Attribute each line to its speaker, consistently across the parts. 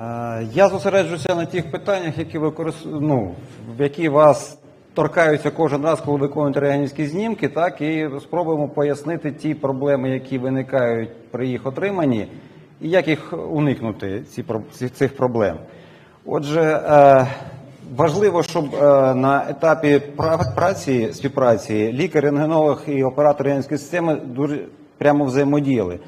Speaker 1: Е, Я зосереджуся на тих питаннях, які використ... ну, які вас торкаються кожен раз, коли виконуєте рентгенівські знімки, так і спробуємо пояснити ті проблеми, які виникають при їх отриманні, і як їх уникнути ці, цих проблем. Отже, е, важливо, щоб е, на етапі праці співпраці лікар, рентгенолог і оператор рентгенівської системи дуже прямо взаємодіяли.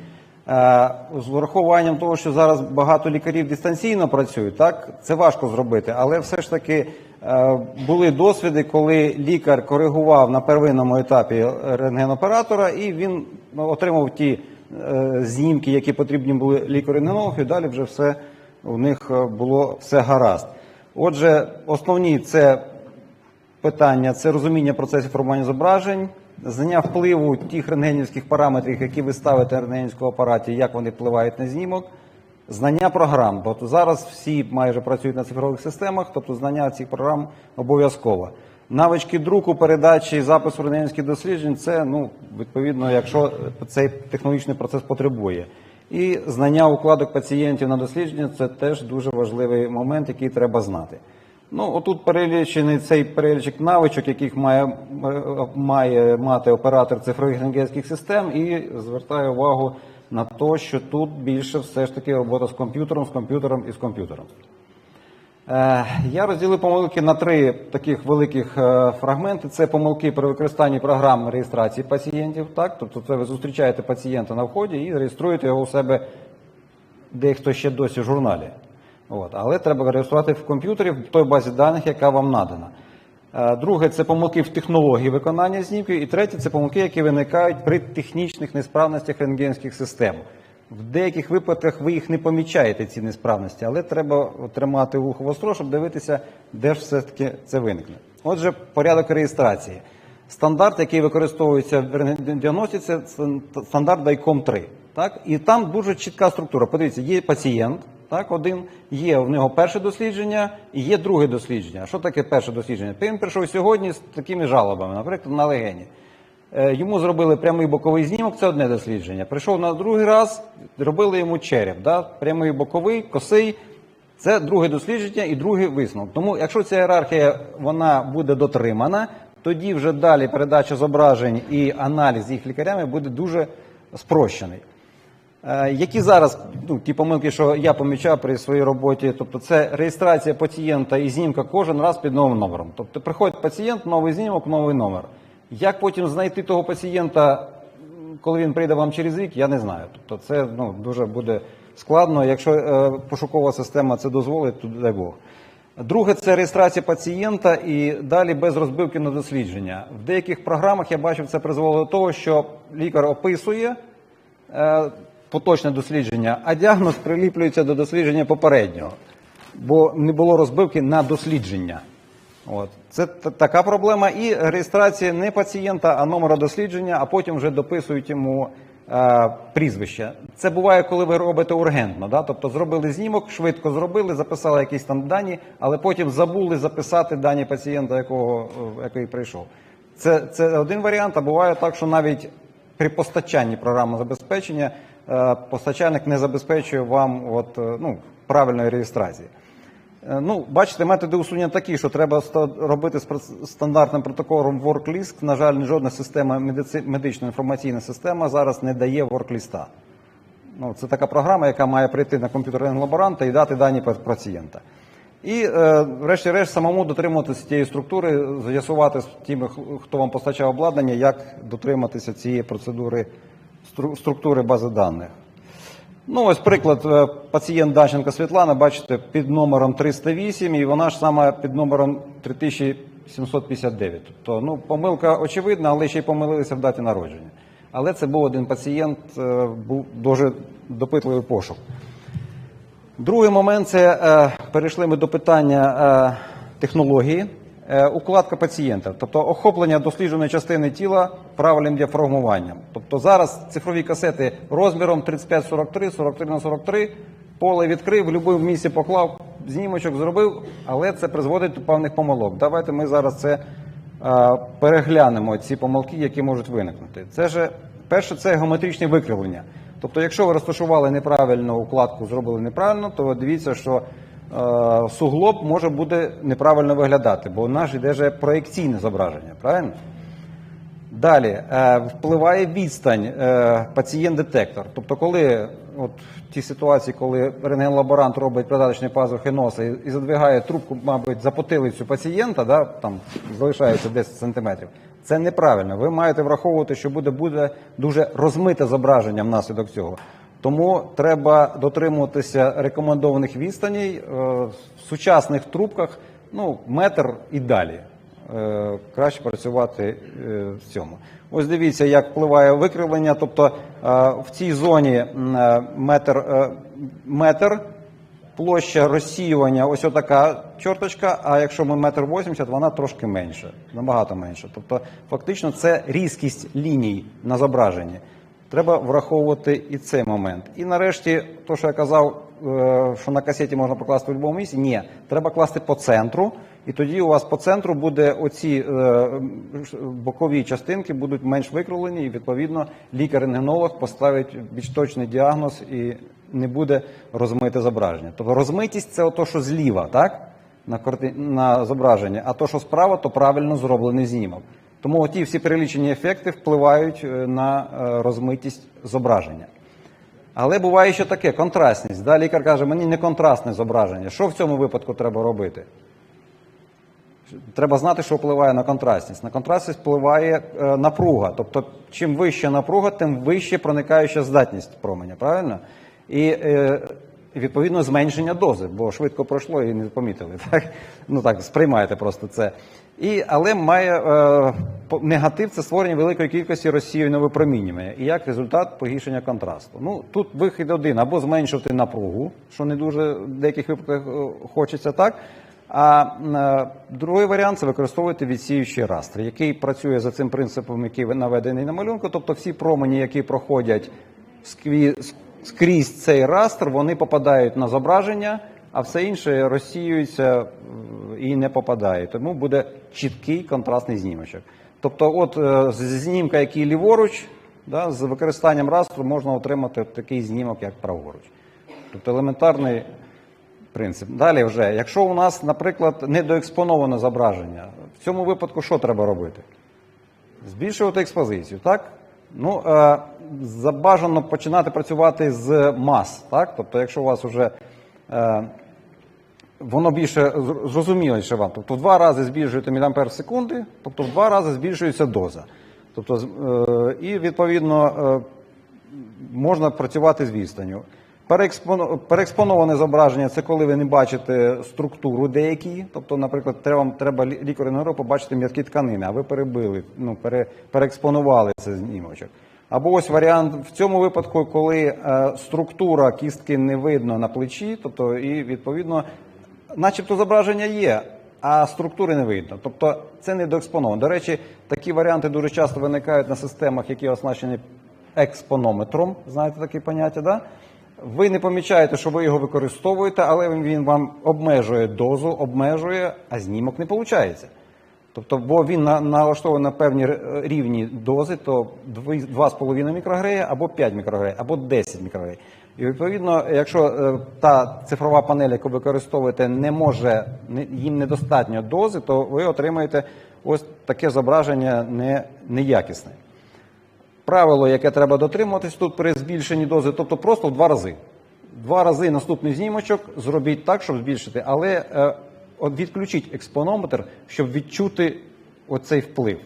Speaker 1: Е, З урахуванням того, що зараз багато лікарів дистанційно працюють, так це важко зробити, але все ж таки е, були досвіди, коли лікар коригував на первинному етапі рентгеноператора, і він отримав ті е, знімки, які потрібні були лікарю-рентгенологу, і далі вже все у них було все гаразд. Отже, основні це питання це розуміння процесів формування зображень, знання впливу тих рентгенівських параметрів, які ви ставите в рентгенівському апараті, як вони впливають на знімок, знання програм. Бо зараз всі майже працюють на цифрових системах, тобто знання цих програм обов'язково. Навички друку, передачі, запису рентгенівських досліджень це ну відповідно, якщо цей технологічний процес потребує. І знання укладок пацієнтів на дослідження це теж дуже важливий момент, який треба знати. Ну, отут перелічений цей перелічок навичок, яких має, має мати оператор цифрових рентгенських систем, і звертаю увагу на те, що тут більше все ж таки робота з комп'ютером, з комп'ютером і з комп'ютером. Е, Я розділив помилки на три таких великих е, фрагменти. Це помилки при використанні програм реєстрації пацієнтів. Так? Тобто це ви зустрічаєте пацієнта на вході і реєструєте його у себе дехто ще досі в журналі. От. Але треба реєструвати в комп'ютері в той базі даних, яка вам надана. Е, Друге, це помилки в технології виконання знімків. І третє, це помилки, які виникають при технічних несправностях рентгенських систем. В деяких випадках ви їх не помічаєте, ці несправності, але треба тримати вухо востро, щоб дивитися, де ж все-таки це виникне. Отже, порядок реєстрації. Стандарт, який використовується в рентгендіагностиці, це стандарт DICOM 3. Так? І там дуже чітка структура. Подивіться, є пацієнт, так, один, є в нього перше дослідження і є друге дослідження. Що таке перше дослідження? Він прийшов сьогодні з такими жалобами, наприклад, на легені. Е, Йому зробили прямий боковий знімок, це одне дослідження. Прийшов на другий раз, робили йому череп, да? прямий боковий, косий. Це друге дослідження і другий висновок. Тому, якщо ця ієрархія вона буде дотримана, тоді вже далі передача зображень і аналіз їх лікарями буде дуже спрощений. Е, Які зараз ну, ті помилки, що я помічав при своїй роботі, тобто це реєстрація пацієнта і знімка кожен раз під новим номером. Тобто приходить пацієнт, новий знімок, новий номер. Як потім знайти того пацієнта, коли він прийде вам через рік, я не знаю. Тобто це ну, дуже буде складно. Якщо е, пошукова система це дозволить, то дай Бог. Друге це реєстрація пацієнта і далі без розбивки на дослідження. В деяких програмах я бачив, це призвело до того, що лікар описує е, поточне дослідження, а діагноз приліплюється до дослідження попереднього, бо не було розбивки на дослідження. От. Це така проблема. І реєстрація не пацієнта, а номера дослідження, а потім вже дописують йому е, прізвище. Це буває, коли ви робите ургентно. Да? Тобто зробили знімок, швидко зробили, записали якісь там дані, але потім забули записати дані пацієнта, якого, е, який прийшов. Це, це один варіант, а буває так, що навіть при постачанні програми забезпечення постачальник не забезпечує вам от, е, ну, правильної реєстрації. Е, Ну, бачите, методи усунення такі, що треба робити з стандартним протоколом WorkList. На жаль, жодна система медична інформаційна система зараз не дає WorkList. Ну, це така програма, яка має прийти на комп'ютер лаборанта і дати дані па- пацієнта. І, е, врешті-решт, самому дотримуватися цієї структури, з'ясувати з тими, хто вам постачав обладнання, як дотриматися цієї процедури структури бази даних. Ну, ось приклад, е, пацієнт Даченко Світлана, бачите, під номером 308, і вона ж саме під номером 3759. Тобто, ну, помилка очевидна, але ще й помилилися в даті народження. Але це був один пацієнт, е, був дуже допитливий пошук. Другий момент це е, перейшли ми до питання технології. Е, укладка пацієнта, тобто охоплення дослідженої частини тіла правильним діафрагмуванням. Тобто зараз цифрові касети розміром 35-43, 43 на 43, поле відкрив, в будь-якому місці поклав, знімочок зробив, але це призводить до певних помилок. Давайте ми зараз це е, переглянемо, ці помилки, які можуть виникнути. Це ж перше, це геометричне викривлення. Тобто, якщо ви розташували неправильно укладку, зробили неправильно, то дивіться, що суглоб може буде неправильно виглядати, бо у нас іде же проєкційне зображення, правильно? Далі е, впливає відстань е, пацієнт-детектор. Тобто, коли от в тій ситуації, коли рентген-лаборант робить придаточні пазухи носа і задвигає трубку, мабуть, за потилицю пацієнта, да, там залишається 10 сантиметрів, це неправильно. Ви маєте враховувати, що буде, буде дуже розмите зображення внаслідок цього. Тому треба дотримуватися рекомендованих відстаней е, в сучасних трубках, ну, метр і далі е, краще працювати е, в цьому. Ось дивіться, як впливає викривлення. Тобто в цій зоні метр, метр площа розсіювання ось отака чорточка, а якщо ми метр вісімдесят, вона трошки менша, набагато менша. Тобто, фактично, це різкість ліній на зображенні. Треба враховувати і цей момент. І нарешті, то, що я казав, е, що на касеті можна покласти в будь-якому місці, ні, треба класти по центру, і тоді у вас по центру буде оці е, бокові частинки будуть менш викривлені, і відповідно лікар-рентгенолог поставить більш точний діагноз і не буде розмите зображення. Тобто розмитість це ото, що зліва, так? На, зображенні, а то, що справа, то правильно зроблений знімок. Тому ті всі перелічені ефекти впливають е, на е, розмитість зображення. Але буває ще таке контрастність. Да, лікар каже, мені не контрастне зображення. Що в цьому випадку треба робити? Треба знати, що впливає на контрастність. На контрастність впливає е, напруга. Тобто, чим вища напруга, тим вище проникаюча здатність променя, правильно? І відповідно зменшення дози, бо швидко пройшло і не помітили. Так? Ну так, сприймаєте просто це. І, але має е, негатив це створення великої кількості розсіюваного випромінювання. І як результат погіршення контрасту. Ну тут вихід один або зменшувати напругу, що не дуже в деяких випадках е, хочеться так. А е, другий варіант це використовувати відсіюючий растр, який працює за цим принципом, який наведений на малюнку. Тобто всі промені, які проходять скві- скрізь цей растр, вони попадають на зображення, а все інше розсіюється і не попадає. Тому буде чіткий контрастний знімочок. Тобто, от е, знімка, який ліворуч, да, з використанням растру можна отримати такий знімок, як праворуч. Тобто елементарний принцип. Далі вже, якщо у нас, наприклад, недоекспоноване зображення, в цьому випадку що треба робити? Збільшувати експозицію, так? Ну, е, забажано починати працювати з мас, так? Тобто, якщо у вас вже воно більше зр- зрозуміліше вам. Тобто в два рази збільшуєте в секунди, тобто в два рази збільшується доза. Тобто, е, і відповідно е, можна працювати з відстанню. Переекспоноване зображення це коли ви не бачите структуру деякі. Тобто, наприклад, треба, вам треба лі- лікарю побачити м'які тканини, а ви перебили, ну, пере, переекспонували цей знімочок. Або ось варіант в цьому випадку, коли е, структура кістки не видно на плечі, тобто і відповідно, начебто зображення є, а структури не видно. Тобто це не доекспоновано. До речі, такі варіанти дуже часто виникають на системах, які оснащені експонометром. Знаєте таке поняття, да? Ви не помічаєте, що ви його використовуєте, але він вам обмежує дозу, обмежує, а знімок не виходить. Тобто, бо він на- налаштований на певні рівні дози, то 2,5 мікрогрея або 5 мікрогрей, або 10 мікрогрей. І відповідно, якщо е, та цифрова панель, яку ви використовуєте, не може, їм недостатньо дози, то ви отримаєте ось таке зображення не, неякісне. Правило, яке треба дотримуватись тут при збільшенні дози, тобто просто в два рази. Два рази наступний знімочок зробіть так, щоб збільшити, але е, відключіть експонометр, щоб відчути оцей вплив.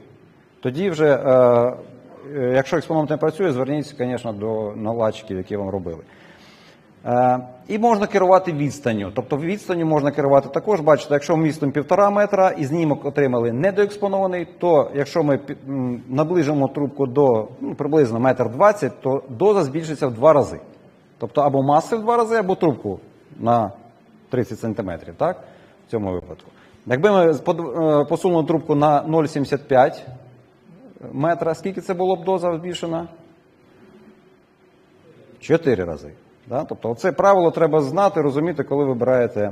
Speaker 1: Тоді вже, е, е, якщо експонометр не працює, зверніться, звісно, до наладчиків, які вам робили. Е, І можна керувати відстанню. Тобто відстанню можна керувати також. Бачите, якщо вмістом півтора метра і знімок отримали недоекспонований, то якщо ми наближимо трубку до ну, приблизно метр двадцять, то доза збільшиться в два рази. Тобто або маси в два рази, або трубку на 30 сантиметрів, так? Цьому випадку. Якби ми е, посунули трубку на 0,75 метра, скільки це було б доза збільшена? Чотири рази. Да? Тобто, це правило треба знати, розуміти, коли вибираєте.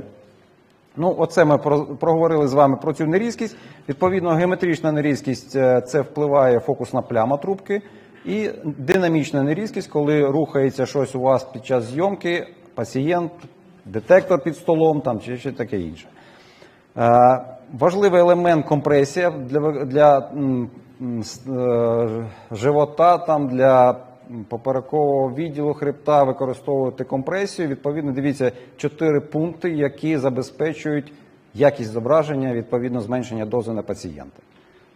Speaker 1: Ну, оце ми проговорили з вами про цю нерізкість. Відповідно, геометрична нерізкість е, це впливає фокусна пляма трубки. І динамічна нерізкість, коли рухається щось у вас під час зйомки, пацієнт, детектор під столом там, чи ще таке інше. Е, Важливий елемент компресія для, для е, живота, там, для поперекового відділу хребта використовувати компресію. Відповідно, дивіться чотири пункти, які забезпечують якість зображення, відповідно зменшення дози на пацієнта.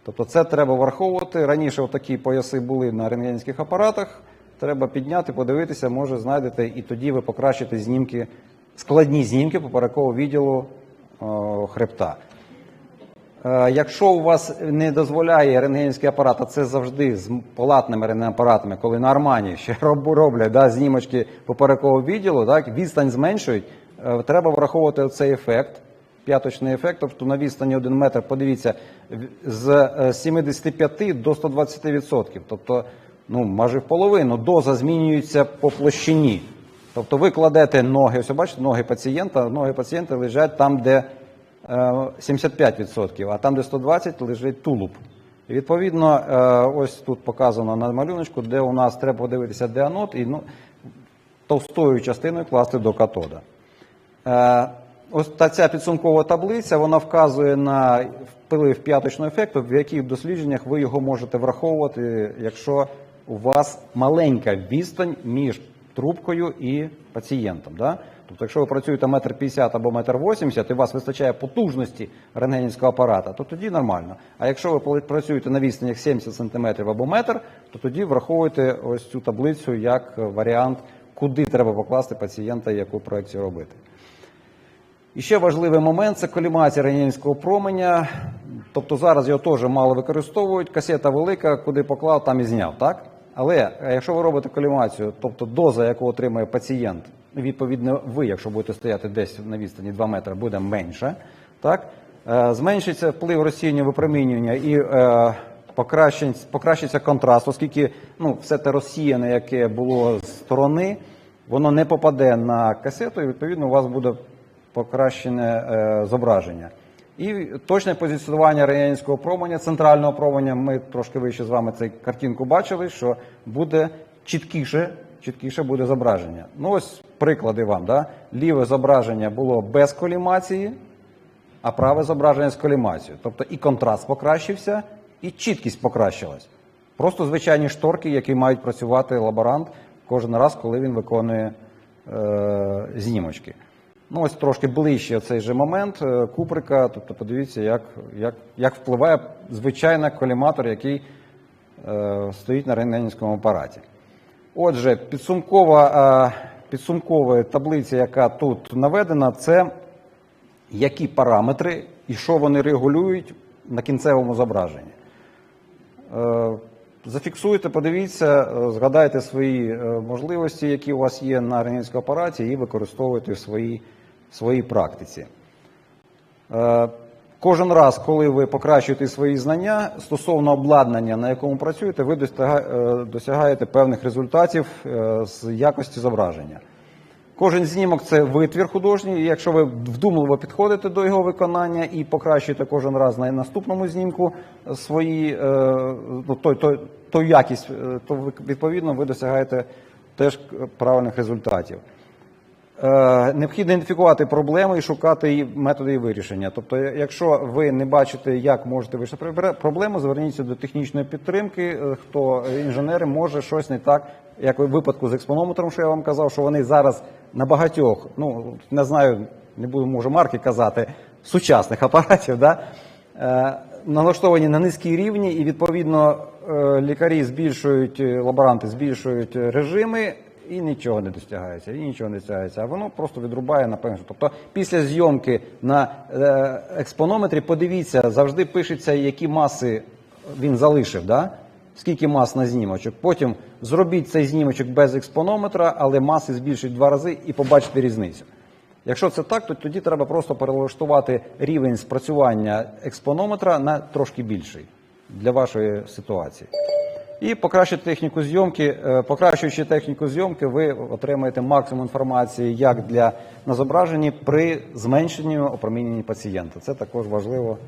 Speaker 1: Тобто це треба враховувати. Раніше такі пояси були на рентгенівських апаратах. Треба підняти, подивитися, може знайдете, і тоді ви покращите знімки, складні знімки поперекового відділу хребта. Е, Якщо у вас не дозволяє рентгенівський апарат, а це завжди з палатними рентгенапаратами, коли на Армані ще роблять да, знімочки поперекового відділу, так, відстань зменшують, е, треба враховувати цей ефект, п'яточний ефект, тобто на відстані 1 метр, подивіться, з е, 75 до 120%, тобто ну, майже в половину доза змінюється по площині. Тобто ви кладете ноги, ось бачите, ноги пацієнта, ноги пацієнта лежать там, де е, 75%, а там, де 120, лежить тулуб. І відповідно, е, ось тут показано на малюночку, де у нас треба подивитися, де анод, і ну, товстою частиною класти до катода. Е, Ось та ця підсумкова таблиця вона вказує на вплив п'яточного ефекту, в яких дослідженнях ви його можете враховувати, якщо у вас маленька відстань між трубкою і пацієнтом. Да? Тобто, якщо ви працюєте метр п'ятдесят або метр вісімдесят, і у вас вистачає потужності рентгенівського апарата, то тоді нормально. А якщо ви працюєте на відстанях 70 см або метр, то тоді враховуйте ось цю таблицю як варіант, куди треба покласти пацієнта і яку проекцію робити. І ще важливий момент це колімація рентгенівського променя. Тобто зараз його теж мало використовують. Касета велика, куди поклав, там і зняв. Так? Але якщо ви робите колімацію, тобто доза, яку отримує пацієнт, відповідно, ви, якщо будете стояти десь на відстані 2 метри, буде менше. Так? Е, Зменшиться вплив розсіяння випромінювання і е, покращиться контраст, оскільки ну, все те розсіяне, яке було з сторони, воно не попаде на касету, і відповідно у вас буде покращене е, зображення. І точне позиціонування радянського променя, центрального променя, ми трошки вище з вами цю картинку бачили, що буде чіткіше, чіткіше буде зображення. Ну ось приклади вам. Да? Ліве зображення було без колімації, а праве зображення з колімацією. Тобто і контраст покращився, і чіткість покращилась. Просто звичайні шторки, які мають працювати лаборант кожен раз, коли він виконує е, знімочки. Ну, ось трошки ближче цей же момент е, Куприка. Тобто, подивіться, як, як, як впливає звичайний коліматор, який е, стоїть на рентгенівському апараті. Отже, підсумкова, е, підсумкова таблиця, яка тут наведена, це які параметри і що вони регулюють на кінцевому зображенні. Е, Зафіксуйте, подивіться, е, згадайте свої е, можливості, які у вас є на рентгенівському апараті, і використовуйте в своїй, своїй практиці. Е, Кожен раз, коли ви покращуєте свої знання стосовно обладнання, на якому працюєте, ви е, досягаєте певних результатів е, з якості зображення. Кожен знімок це витвір художній. і Якщо ви вдумливо підходите до його виконання і покращуєте кожен раз на наступному знімку свої ну, той, той, той якість, то відповідно ви досягаєте теж правильних результатів. Е, Необхідно ідентифікувати проблеми і шукати методи її вирішення. Тобто, якщо ви не бачите, як можете вирішити проблему, зверніться до технічної підтримки. Е, Хто е, інженери може щось не так, як у випадку з експонометром, що я вам казав, що вони зараз на багатьох, ну не знаю, не буду можу марки казати, сучасних апаратів, да, налаштовані на низькій рівні, і відповідно лікарі збільшують, лаборанти збільшують режими. І нічого не досягається, і нічого не досягається. А воно просто відрубає на певну. Тобто, після зйомки на е, експонометрі, подивіться, завжди пишеться, які маси він залишив, да? скільки мас на знімочок. Потім зробіть цей знімочок без експонометра, але маси збільшить два рази і побачите різницю. Якщо це так, то тоді треба просто перелаштувати рівень спрацювання експонометра на трошки більший для вашої ситуації. І покращити техніку зйомки. Е, Покращуючи техніку зйомки, ви отримаєте максимум інформації як для на зображенні при зменшенні опроміненні пацієнта. Це також важливо